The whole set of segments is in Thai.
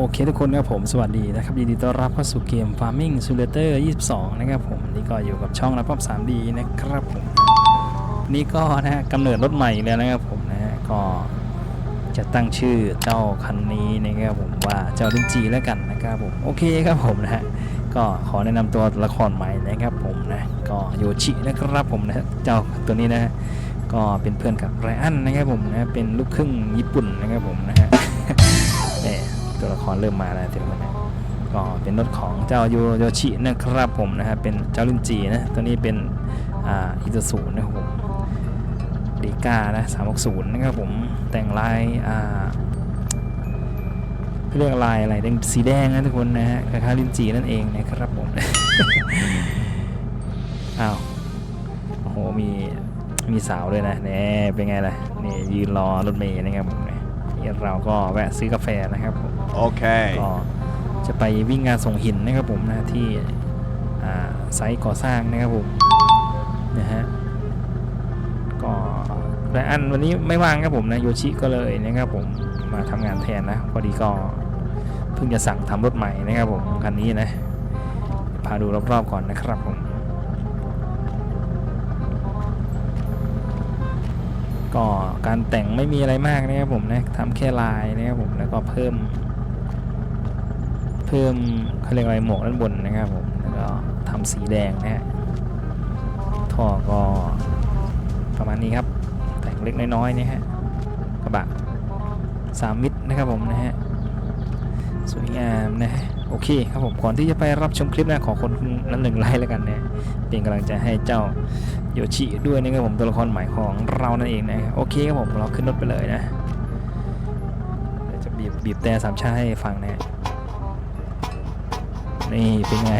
โอเคทุกคนครับผมสวัสดีนะครับยินดีต้อนรับเข้าสู่เกม Farming Simulator 22 นะครับผมนี่ก็อยู่กับช่องรับพบ 3D นะครับผมนี่ก็นะฮะกำเนิดรถใหม่แล้วนะครับผมนะฮะก็จะตั้งชื่อเจ้าคันนี้นะครับผมว่าเจ้าลินจีแล้วกันนะครับผมโอเคครับผมนะฮะก็ขอแนะนำตัวละครใหม่นะครับผมนะก็โยชินะครับผมนะเจ้าตัวนี้นะฮะก็เป็นเพื่อนกับไรอันนะครับผมนะเป็นลูกครึ่งญี่ปุ่นนะครับผมนะฮะ ตัวละครเริ่มมาแล้วทีนี้นะก็เป็นรถของเจ้าโยโยชินะครับผมนะฮะเป็นเจ้าลินจีนะตัวนี้เป็นอ่าอิซูซูนะครับผมเดก้านะ360นย์นะครับผมแต่งลายอ่าเรียกลายอะไรแดงสีแดงนะทุกคนนะฮะคล้ายลินจีนั่นเองนะครับผมอ้าวโอ้โหมีมีสาวด้วยนะเนี่ยเป็นไงล่ะนี่ยืนรอรถเมย์นะครับผมเนี่ยเราก็แวะซื้อกาแฟนะครับผม Okay. ก็จะไปวิ่งงานส่งหินนะครับผมนะที่ไซต์ก่อสร้างนะครับผมนะฮะก็แต่อันวันนี้ไม่ว่างครับผมนะโยชิก็เลยนะครับผมมาทำงานแทนนะพอดีก็เพิ่งจะสั่งทำรถใหม่นะครับผมคันนี้นะพาดูรอบๆก่อนนะครับผมก็การแต่งไม่มีอะไรมากนะครับผมนะทำแค่ลายนะครับผมแล้วก็เพิ่ม เพิ่มเขาเรียกอะไรหมวกด้านบนนะครับผมแล้วก็ทำสีแดงนะฮะท่อก็ประมาณนี้ครับแต่งเล็กน้อยๆนี่ฮะกระบะสามมิตรนะครับผมนะฮะสวยงามนะฮะโอเคครับผมก่อนที่จะไปรับชมคลิปนะขอคนนั้นหนึ่งไลค์แล้วกันนะเป็นกำลังใจให้เจ้าโยชิด้วยนะครับผมตัวละครใหม่ของเรานั่นเองนะโอเคครับผมเราขึ้นรถไปเลยนะเดี๋ยวจะบีบบีบแต่สามชาให้ฟังนะฮะ นี่เป็นไง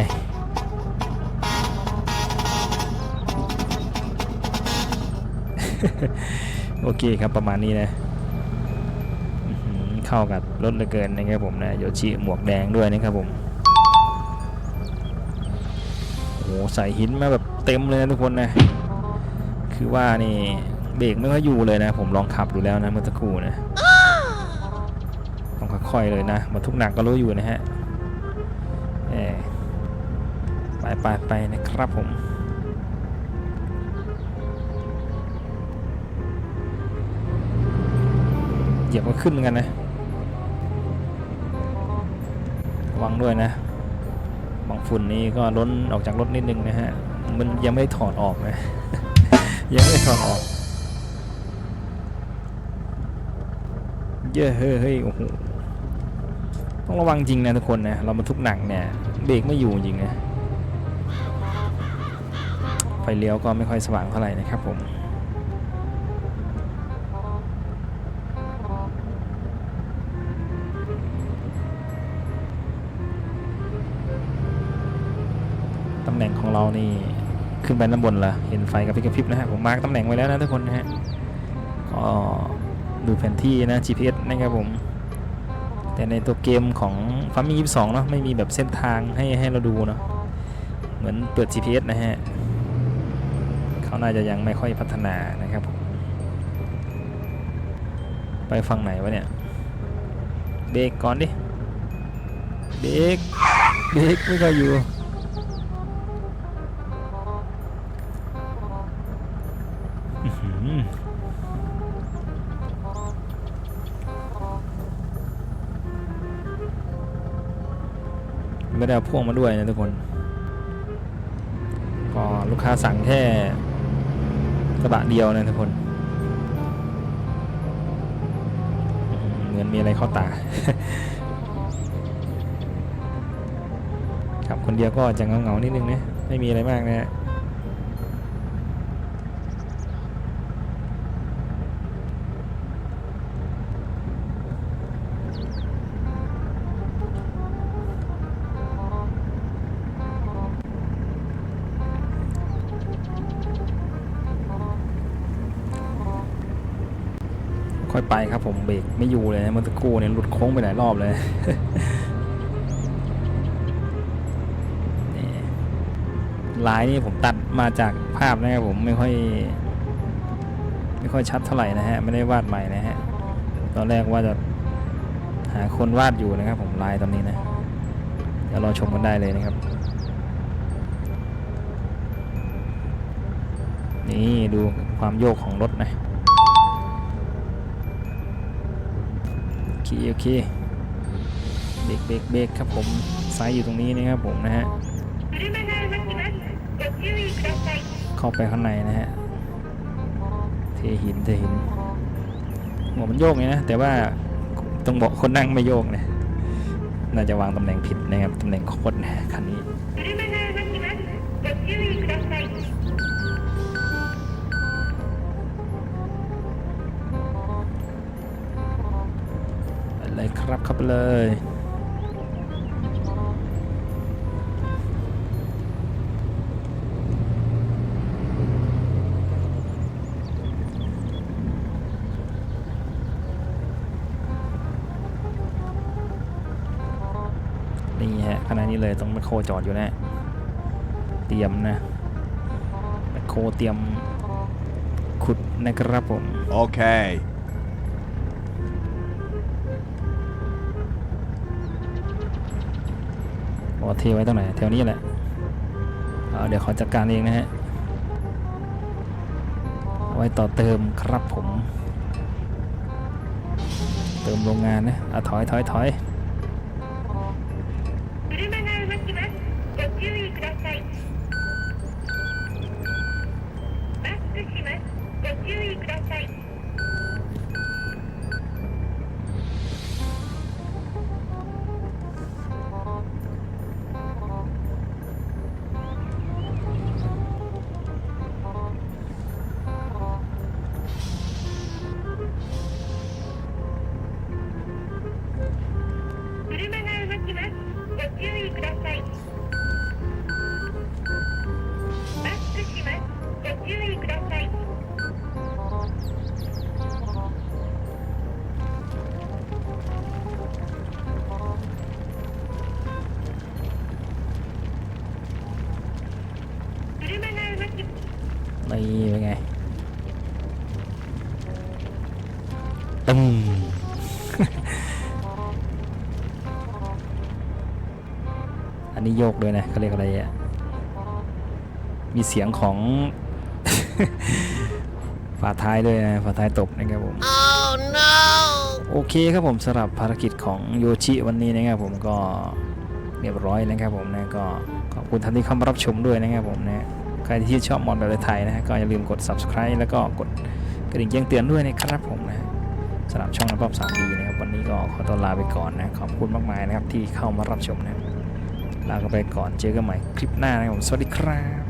โอเคครับประมาณนี้นะเข้ากับรถเหลือเกินนะครับผมนะโยชิหมวกแดงด้วยนะครับผมโอ้โหใส่หินมาแบบเต็มเลยนะทุกคนนะ คือว่านี่เบรกไม่ค่อยอยู่เลยนะ ผมลองขับดูแล้วนะเมื่อสักครู่นะต้องค่อยๆเลยนะมาทุกหนักก็รู้อยู่นะฮะ ไปไปไปนะครับผมเหยียบก็ขึ้นเหมือนกันนะระวังด้วยนะบางฝุ่นนี้ก็ล้นออกจากรถนิดนึงนะฮะ มันยังไม่ได้ถอดออกนะ ยังไม่ได้ถอดออก เยอะเฮ้ยเฮ้ยโอ้โหต้องระวังจริงนะทุกคนนะ เรามาทุกหนักเนี่ย เบรกไม่อยู่จริงนะ ไฟเลี้ยวก็ไม่ค่อยสว่างเท่าไหร่นะครับผมตำแหน่งของเรานี่ขึ้นไปด้านบนละเห็นไฟกระพริบกระพริบนะฮะผมมาร์กตำแหน่งไว้แล้วนะทุกคนนะฮะก็ดูแผนที่นะ GPS นะครับผม แต่ในตัวเกมของ Farming 22เนาะไม่มีแบบเส้นทางให้ให้เราดูเนาะเหมือนเปิด GPS นะฮะ เขาน่าจะยังไม่ค่อยพัฒนานะครับผมไปฝั่งไหนวะเนี่ยเบรกก่อนดิเบรกเบรกไม่ก็อยู่ไม่ได้เอาพ่วงมาด้วยนะทุกคน ก็ลูกค้าสั่งแค่ กระบะเดียวนะทุกคนเหมือนมีอะไรเข้าตาขับคนเดียวก็จะเงาๆนิดนึงนะไม่มีอะไรมากนะฮะ อยไปครับผมเบรกไม่อยู่เลยนะเมื่อตะกครู่เนี่ยหลุดโค้งไปหลายรอบเลยลายนี่ผมตัดมาจากภาพนะครับผมไม่ค่อย ไม่ค่อยชัดเท่าไหร่นะฮะไม่ได้วาดใหม่นะฮะตอนแรกว่าจะหาคนวาดอยู่นะครับผมลายตอนนี้นะเดี๋ยวรอชมกันได้เลยนะครับ นี่ดูความโยกของรถนะ เคโอเคเบรกเบรกเบรกครับผมซ้ายอยู่ตรงนี้นะครับผมนะฮะเข้าไปข้างในนะฮะเทหินเทหินหัวมันโยกไงนะแต่ว่าต้องบอกคนนั่งไม่โยกนะน่าจะวางตำแหน่งผิดนะครับตำแหน่งโคตรนะคันนี้ เลยครับเข้าไปเลยนี่ฮะขณะนี้เลยต้องแมคโคจอดอยู่นะ เตรียมนะแมคโคเตรียมขุดนะครับผม Okay. บอกว่ เทไว้ตรงไหนแถวนี้แหละเเดี๋ยวขอจัดการเองนะฮะไว้ต่อเติมครับผม เติมโรงงานนะอะถอยถอยถอย นี่เป็นไงตึมอันนี้โยกด้วยนะเขาเรียกอะไรอะ มีเสียงของ ฝาท้ายด้วยนะ ฝาท้ายตบนะครับผม Oh no! โอเคครับผมสำหรับภารกิจของโยชิวันนี้นะครับผมก็เรียบร้อยนะครับผมนะก็ขอบคุณท่านที่เข้ามารับชมด้วยนะครับผมนะ ใครที่ชอบมอนแบบไทยนะฮะก็อย่าลืมกด subscribe แล้วก็กดกระดิ่งแจ้งเตือนด้วยนะครับผมนะสำหรับช่องน้ำป๊อปสามดีนะครับวันนี้ก็ขอตัวลาไปก่อนนะขอบคุณมากมายนะครับที่เข้ามารับชมนะลากันไปก่อนเจอกันใหม่คลิปหน้านะครับผมสวัสดีครับ